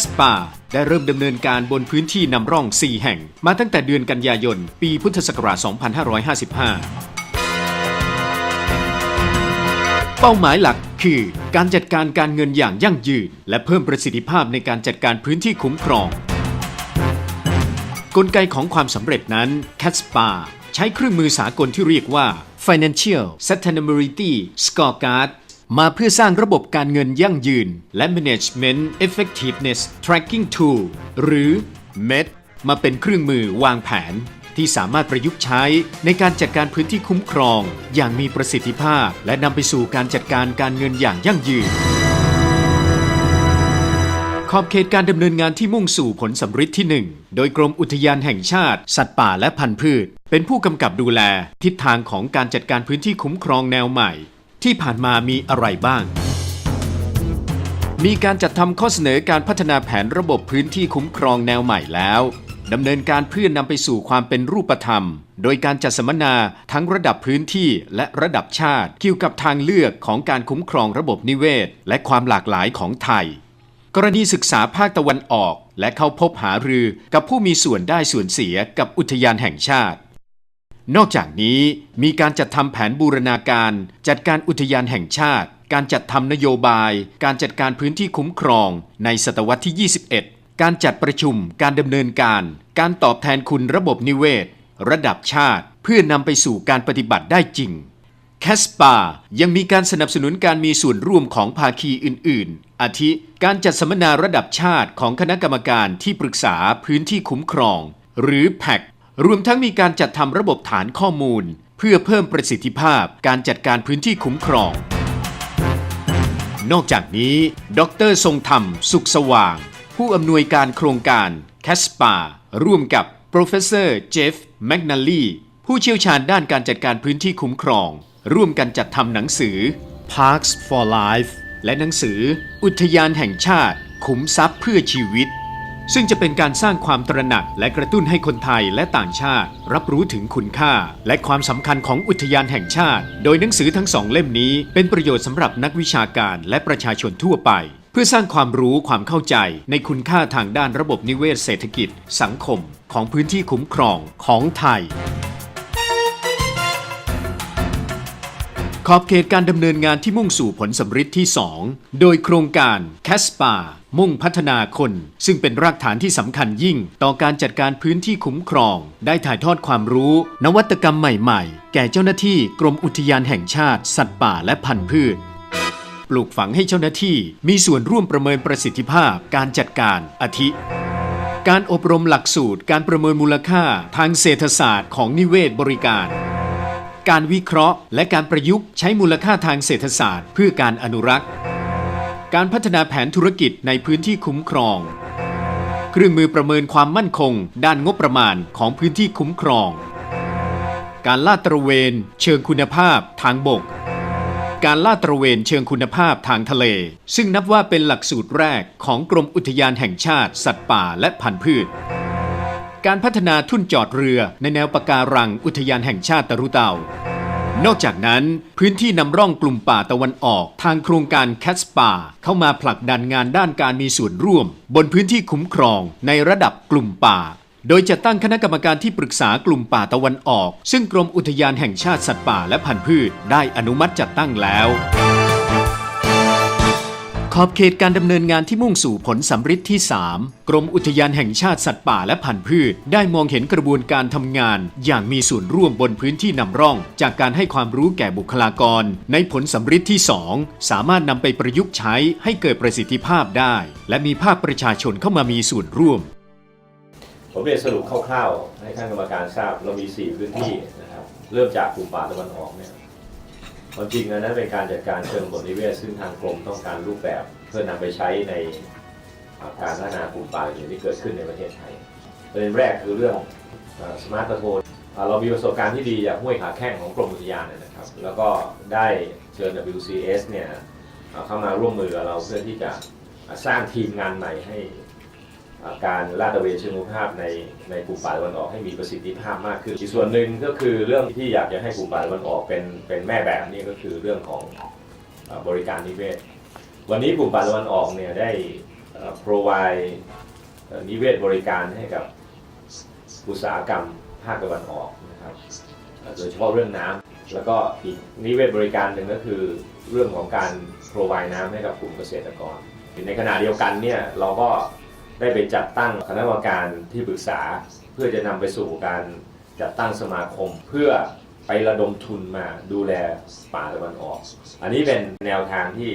สปาได้เริ่มดำเนินการบนพื้นที่นำร่อง 4 แห่ง มาตั้งแต่เดือนกันยายน ปีพุทธศักราช 2555 เป้าหมายหลักคือการจัดการการเงินอย่างยั่งยืน และเพิ่มประสิทธิภาพในการจัดการพื้นที่คุ้มครอง กลไกของความสำเร็จนั้น CASPA ใช้เครื่องมือสากลที่เรียกว่า Financial Sustainability Scorecard มาเพื่อสร้างระบบการเงินยั่งยืน และ Management Effectiveness Tracking Tool หรือ MET มาเป็นเครื่องมือวางแผน ที่สามารถประยุกต์ใช้ในการจัดการพื้นที่คุ้มครอง อย่างมีประสิทธิภาพ และนำไปสู่การจัดการการเงินอย่างยั่งยืน ขอบเขตการดำเนินงานที่มุ่งสู่ผลสำฤทธิ์ที่ 1 โดยกรมอุทยานแห่งชาติ สัตว์ป่าและพันธุ์พืช เป็นผู้กำกับดูแล ทิศทางของการจัดการพื้นที่คุ้มครองแนวใหม่ ที่ผ่านมามีอะไรบ้าง มีการจัดทำข้อเสนอการพัฒนาแผนระบบพื้นที่คุ้มครองแนวใหม่แล้วดำเนินการเพื่อนนำไปสู่ความเป็นรูปธรรม โดยการจัดสัมมนาทั้งระดับพื้นที่และระดับชาติ เกี่ยวกับทางเลือกของการคุ้มครองระบบนิเวศ และความหลากหลายของไทย กรณีศึกษาภาคตะวันออก และเข้าพบหารือกับผู้มีส่วนได้ส่วนเสียกับอุทยานแห่งชาติ นอกจากนี้มีการจัดทำแผนบูรณาการ จัดการอุทยานแห่งชาติ การจัดทำนโยบาย การจัดการพื้นที่คุ้มครอง ในศตวรรษที่ 21 การจัดประชุม การดำเนินการ การตอบแทนคุณระบบนิเวศ ระดับชาติ เพื่อนำไปสู่การปฏิบัติได้จริงแคสปายังมีการสนับสนุนการมีส่วนร่วมของภาคีอื่น ๆ อาทิ การจัดสัมมนาระดับชาติของคณะกรรมการที่ปรึกษาพื้นที่คุ้มครอง หรือแพค รวมทั้งมีการจัดทำระบบฐานข้อมูล เพื่อเพิ่มประสิทธิภาพการจัดการพื้นที่คุ้มครอง นอกจากนี้ ดร ทรงธรรม สุขสว่าง ผู้อำนวยการโครงการแคสปาร่วมกับ Professor Jeff McNally ผู้เชี่ยวชาญด้านการจัดการพื้นที่คุ้มครอง ร่วมกันจัดทำหนังสือ Parks for Life และหนังสือ อุทยานแห่งชาติ ขุมทรัพย์เพื่อชีวิต ซึ่งจะเป็นการสร้างความตระหนักและกระตุ้นให้คนไทยและต่างชาติ รับรู้ถึงคุณค่า และความสำคัญของอุทยานแห่งชาติ โดยหนังสือทั้งสองเล่มนี้ เป็นประโยชน์สำหรับนักวิชาการและประชาชนทั่วไป เพื่อสร้างความรู้ความเข้าใจในคุณค่าทางด้านระบบนิเวศเศรษฐกิจ สังคม ของพื้นที่คุ้มครองของไทย ขอบเขตการดำเนินงานที่มุ่งสู่ผลสำฤทธิ์ที่ 2 โดยโครงการ c a s p a มุ่งพัฒนาคน ซึ่งเป็นรากฐานที่สำคัญยิ่ง ต่อการจัดการพื้นที่คุ้มครอง ได้ถ่ายทอดความรู้ นวัตกรรมใหม่ๆ แก่เจ้าหน้าที่กรมอุทยานแห่งชาติ สัตว์ป่าและพันธุ์พืช ปลูกฝังให้เจ้าหน้าที่มีส่วนร่วมประเมินประสิทธิภาพ การจัดการอาทิ การอบรมหลักสูตร การประเมินมูลค่า ทางเศรษฐศาสตร์ของนิเวศบริการ การวิเคราะห์ และการประยุกต์ใช้มูลค่าทางเศรษฐศาสตร์ เพื่อการอนุรักษ์ การพัฒนาแผนธุรกิจในพื้นที่คุ้มครอง เครื่องมือประเมินความมั่นคง ด้านงบประมาณของพื้นที่คุ้มครอง การลาดตระเวน เชิงคุณภาพทางบก การลาดตระเวนเชิงคุณภาพทางทะเล ซึ่งนับว่าเป็นหลักสูตรแรกของกรมอุทยานแห่งชาติ สัตว์ป่าและพันธุ์พืช การพัฒนาทุ่นจอดเรือในแนวปะการังอุทยานแห่งชาติตะรุเตา นอกจากนั้น พื้นที่นำร่องกลุ่มป่าตะวันออก ทางโครงการแคสป่าเข้ามาผลักดันงานด้านการมีส่วนร่วม บนพื้นที่คุ้มครองในระดับกลุ่มป่า โดยจะตั้งคณะกรรมการที่ปรึกษากลุ่มป่าตะวันออก ซึ่งกรมอุทยานแห่งชาติสัตว์ป่าและพันธุ์พืชได้อนุมัติจัดตั้งแล้ว อบเขตการดำเนินงานที่มุ่งสู่ผลสำฤทธิ์ที่ 3 กรมอุทยานแห่งชาติสัตว์ป่าและพันธุ์พืช ได้มองเห็นกระบวนการทำงาน อย่างมีส่วนร่วมบนพื้นที่นำร่อง จากการให้ความรู้แก่บุคลากร ในผลสำฤทธิ์ที่ 2 สามารถนำไปประยุกต์ใช้ให้เกิดประสิทธิภาพได้ และมีภาคประชาชนเข้ามามีส่วนร่วม ผมเรียนสรุปคร่าวๆให้ท่านกรรมการทราบเรามี 4 พื้นที่นะครับเริ่มจากกลุ่มป่าตะวันออกเนี่ย ความจริงอันนั้นเป็นการจัดการเชิงบทนิเวศซึ่งทางกรมต้องการรูปแบบเพื่อนำไปใช้ในการพัฒนากลุ่มป่าอื่นที่เกิดขึ้นในประเทศไทยประเด็นแรกคือเรื่องสมาร์ทโฟนเรามีประสบการณ์ที่ดีจากห้วยขาแข้งของกรมอุทยานนะครับ แล้วก็ได้เชิญ WCS เนี่ยเข้ามาร่วมมือกับเราเพื่อที่จะสร้างทีมงานใหม่ให้ การลาดตระเวนเชิงคุณภาพในในกลุ่มป่าตะวันออกให้มีประสิทธิภาพมากขึ้น อีกส่วนหนึ่งก็คือเรื่องที่อยากจะให้กลุ่มป่าตะวันออกเป็นเป็นแม่แบบนี่ก็คือเรื่องของบริการนิเวศ วันนี้กลุ่มป่าตะวันออกเนี่ยได้ provide นิเวศบริการให้กับอุตสาหกรรมภาคตะวันออกนะครับโดยเฉพาะเรื่องน้ำแล้วก็อีกนิเวศบริการหนึ่งก็คือเรื่องของการ provide น้ำให้กับกลุ่มเกษตรกร ในขณะเดียวกันเนี่ยเราก็ ได้ไปจัดตั้งคณะกรรมการที่ปรึกษา เพื่อจะนำไปสู่การจัดตั้งสมาคม เพื่อไประดมทุนมาดูแลป่าตะวันออก อันนี้เป็นแนวทางที่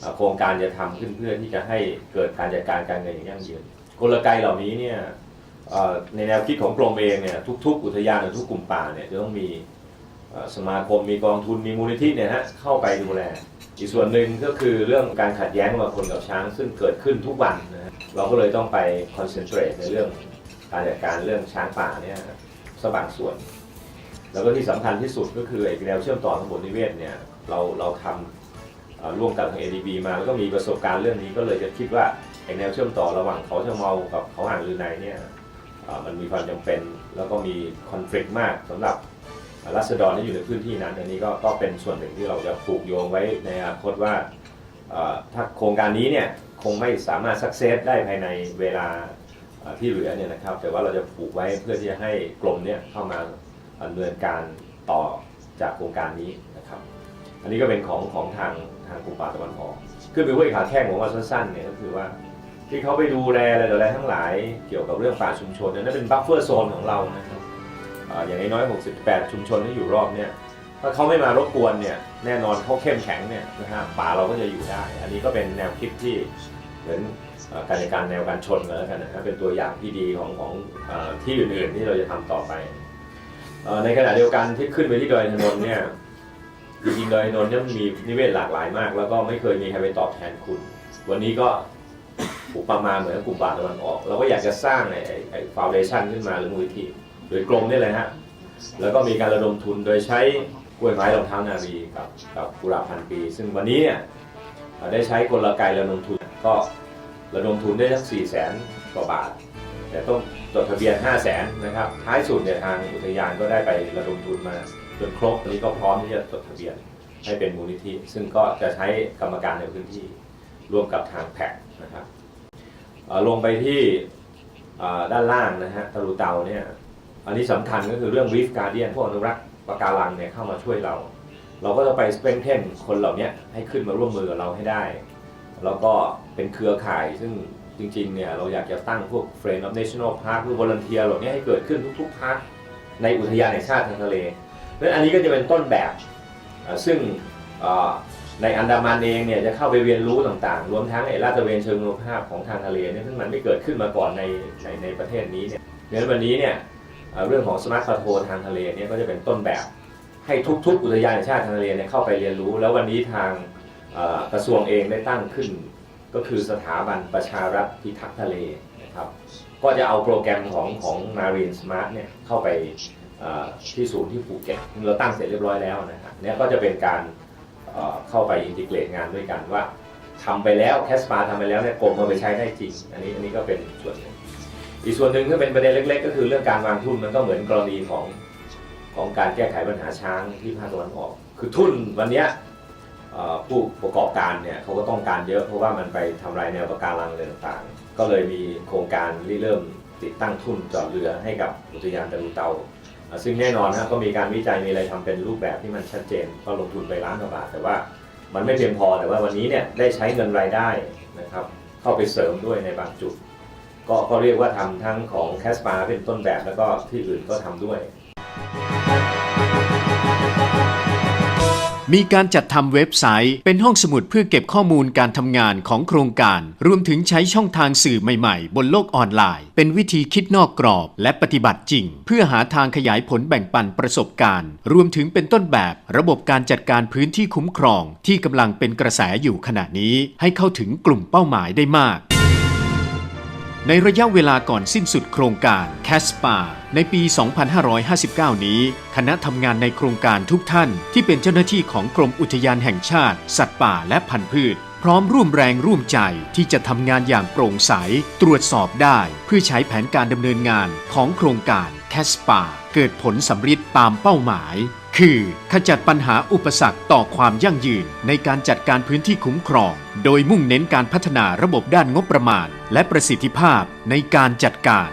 เอ่อโครงการจะทำขึ้นเพื่อที่จะให้เกิดการจัดการการเงินอย่างยั่งยืนกลไกเหล่านี้เนี่ยเอ่อในแนวคิดของกรมเองเนี่ยทุกๆ อุทยานหรือทุกกลุ่มป่าเนี่ยจะต้องมีเอ่อสมาคมมีกองทุนมีมูลนิธิเนี่ยฮะเข้าไปดูแล อีกส่วนหนึ่งก็คือเรื่องการขัดแย้งระหว่างคนกับช้าง ซึ่งเกิดขึ้นทุกวันนะเราก็เลยต้องไปคอนเซนเทรตในเรื่องการจัดการเรื่องช้างป่าเนี่ยสบางส่วน แล้วก็ที่สำคัญที่สุดก็คือไอ้แนวเชื่อมต่อทั้งหมดนิเวศเนี่ยเราเราทำร่วมกับทาง ADB มาแล้วก็มีประสบการณ์เรื่องนี้ก็เลยจะคิดว่าไอ้แนวเชื่อมต่อระหว่างเขาเชะเมากับเขาอ่างลือในเนี่ยมันมีความจำเป็นแล้วก็มีคอน FLICT มากสำหรับ รัษฎรที่อยู่ในพื้นที่นั้นอันนี้ก็ก็เป็นส่วนหนึ่งที่เราจะผูกโยงไว้ในอนาคตว่าถ้าโครงการนี้เนี่ยคงไม่สามารถสักเซสได้ภายในเวลาที่เหลือเนี่ยนะครับ แต่ว่าเราจะผูกไว้เพื่อที่จะให้กรมเนี่ยเข้ามาดำเนินการต่อจากโครงการนี้นะครับ อันนี้ก็เป็นของของทางทางกลุ่มป่าตะวันออกขึ้นไปห้วยขาแข้งผมว่าสั้นๆเนี่ยก็คือว่าที่เขาไปดูแลอะไรต่ออะไรทั้งหลายเกี่ยวกับเรื่องป่าชุมชนนั่นเป็นบัฟเฟอร์โซนของเรานะ อย่างน้อยๆ68 ชุมชนที่อยู่รอบเนี่ยถ้าเขาไม่มารบกวนเนี่ยแน่นอนเขาเข้มแข็งเนี่ยนะฮะป่าเราก็จะอยู่ได้ อันนี้ก็เป็นแนวคิดที่เหมือนการจัดการแนวการชนกันแล้วกันนะครับเป็นตัวอย่างที่ดีของของออที่อื่นๆที่เราจะทำต่อไปอในขณะเดียวกันที่ขึ้นไปที่ดอยถนนเนี่ยจริงๆดอยถนนเนี่ยมันมีนิเวศหลากหลายมาก แล้วก็ไม่เคยมีใครไปตอบแทนคุณ วันนี้ก็อุปมาเหมือนกลุ่มป่าตะวันออก เราก็อยากจะสร้างไอ้ไอ้ฟาวเดชันขึ้นมาหรือมูลนิธิ โดยกรมนี่เลยฮะแล้วก็มีการระดมทุนโดยใช้กล้วยไม้รองเท้านารีกับกับกุหลาบพันปี ซึ่งวันนี้เนี่ยได้ใช้กลไกระดมทุนก็ระดมทุนได้สักสี่แสนกว่าบาท แต่ต้องจดทะเบียน 5 0 0แสนนะครับท้ายสุดเนี่ยทางอุทยานก็ได้ไประดมทุนมาจนครบตอนนี้ก็พร้อมที่จะจดทะเบียนให้เป็นมูลนิธิ ซึ่งก็จะใช้กรรมการในพื้นที่ร่วมกับทางแพ็กนะครับลงไปที่ด้านล่างนะฮะตะลุเตาเนี่ย อันนี้สำคัญก็คือเรื่องรีฟการเดียนพวกอนุรักษ์ปะการังเนี่ยเข้ามาช่วยเรา เราก็จะไปสเปนเทนคนเหล่านี้ให้ขึ้นมาร่วมมือกับเราให้ได้ แล้วก็เป็นเครือข่ายซึ่งจริงๆเนี่ยเราอยากจะตั้งพวก Friend of National Park หรือ Volunteer เหล่านี้ให้เกิดขึ้นทุกๆพาร์คในอุทยานแห่งชาติทางทะเลเพราะฉะนั้นอันนี้ก็จะเป็นต้นแบบ ซึ่งในอันดามันเองเนี่ยจะเข้าไปเรียนรู้ต่างๆ รวมทั้งไอ้ลาดตระเวนเชิงคุณภาพของทางทะเลเนี่ยซึ่งมันไม่เกิดขึ้นมาก่อนในในในประเทศนี้เนี่ยเพราะฉะนั้นวันนี้เนี่ย เรื่องของสมาร์ท t โ o ทางทะเลเนี่ยก็จะเป็นต้นแบบ ให้ทุกๆ อุทยานแห่งชาติทางทะเลเนี่ยเข้าไปเรียนรู้ แล้ววันนี้ทางกระทรวงเองได้ตั้งขึ้น ก็คือสถาบันประชารัฐพิทักษ์ทะเลนะครับก็จะเอาโปรแกรมของของ Marine Smart เนี่ยเข้าไปที่ศูนย์ที่ภูเก็ตเราตั้งเสร็จเรียบร้อยแล้วนะครับเนี่ยก็จะเป็นการเข้าไปอินทิเกรตงานด้วยกันว่าทำไปแล้วแคสปาทำไปแล้วเนี่ยกรมมาไปใช้ได้จริง อันนี้อันนี้ก็เป็นส่วนหนึ่ง อีกส่วนหนึ่งก็เป็นประเด็นเล็ก ๆ ก็คือเรื่องการวางทุนมันก็เหมือนกรณีของของการแก้ไขปัญหาช้างที่ภาคตะวันออก คือทุนวันนี้ผู้ประกอบการเนี่ยเขาก็ต้องการเยอะเพราะว่ามันไปทำลายแนวปะการังอะไรต่างๆ ก็เลยมีโครงการที่เริ่มติดตั้งทุนจอดเรือให้กับอุทยานตะลุเตาอะซึ่งแน่นอนนะก็มีการวิจัยมีอะไรทำเป็นรูปแบบที่มันชัดเจน ก็ลงทุนไปล้านกว่าบาท แต่ว่ามันไม่เพียงพอแต่ว่าวันนี้เนี่ยได้ใช้เงินรายได้นะครับเข้าไปเสริมด้วยในบางจุด ก็ก็เรียกว่าทำทั้งของแคสปาเป็นต้นแบบแล้วก็ที่อื่นก็ทำด้วย มีการจัดทำเว็บไซต์ เป็นห้องสมุดเพื่อเก็บข้อมูลการทำงานของโครงการ รวมถึงใช้ช่องทางสื่อใหม่ๆ บนโลกออนไลน์ เป็นวิธีคิดนอกกรอบและปฏิบัติจริง เพื่อหาทางขยายผลแบ่งปันประสบการณ์ รวมถึงเป็นต้นแบบระบบการจัดการพื้นที่คุ้มครอง ที่กำลังเป็นกระแสอยู่ขณะนี้ ให้เข้าถึงกลุ่มเป้าหมายได้มาก ในระยะเวลาก่อนสิ้นสุดโครงการ c a s p a ในปี 2559 นี้ คณะทำงานในโครงการทุกท่าน ที่เป็นเจ้าหน้าที่ของกรมอุทยานแห่งชาติ สัตว์ป่าและพันธุ์พืช พร้อมร่วมแรงร่วมใจที่จะทำงานอย่างโปร่งใส ตรวจสอบได้ เพื่อใช้แผนการดำเนินงานของโครงการ c a s p a เกิดผลสำฤทธิ์ตามเป้าหมาย คือขจัดปัญหาอุปสรรคต่อความยั่งยืนในการจัดการพื้นที่คุ้มครอง โดยมุ่งเน้นการพัฒนาระบบด้านงบประมาณ และประสิทธิภาพในการจัดการ